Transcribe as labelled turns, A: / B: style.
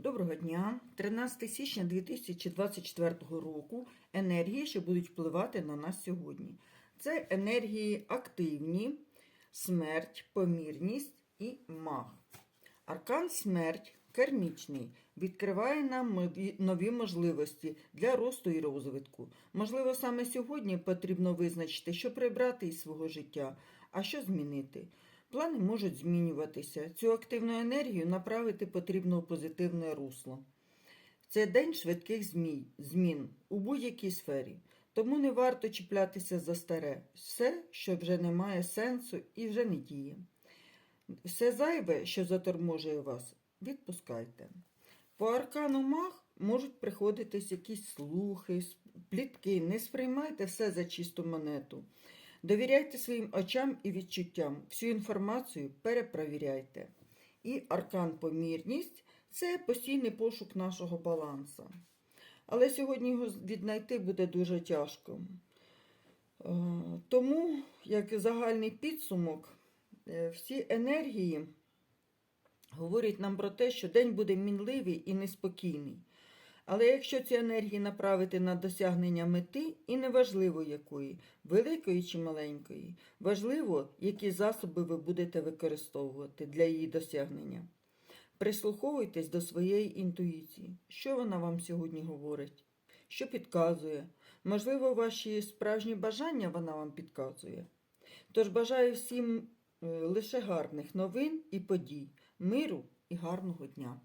A: Доброго дня! 13 січня 2024 року енергії, що будуть впливати на нас сьогодні. Це енергії активні, смерть, помірність і маг. Аркан смерть кермічний відкриває нам нові- можливості для росту і розвитку. Можливо, саме сьогодні потрібно визначити, що прибрати із свого життя, а що змінити. Плани можуть змінюватися. Цю активну енергію направити потрібно у позитивне русло. Це день швидких змін у будь-якій сфері. Тому не варто чіплятися за старе, все, що вже не має сенсу і вже не діє. Все зайве, що заторможує вас, відпускайте. По аркану маг можуть приходитись якісь слухи, плітки. Не сприймайте все за чисту монету. Довіряйте своїм очам і відчуттям. Всю інформацію перепровіряйте. І аркан помірність це постійний пошук нашого балансу. Але сьогодні його віднайти буде дуже тяжко. Е, Тому, як загальний підсумок, е, всі енергії говорять нам про те, що день буде мінливий і неспокійний. Але якщо ці енергії направити на досягнення мети, і неважливо якої, великої чи маленької, важливо, які засоби ви будете використовувати для її досягнення. Прислуховуйтесь до своєї інтуїції, що вона вам сьогодні говорить, що підказує. Можливо, ваші справжні бажання вона вам підказує. Тож бажаю всім е, лише гарних новин і подій, миру і гарного дня.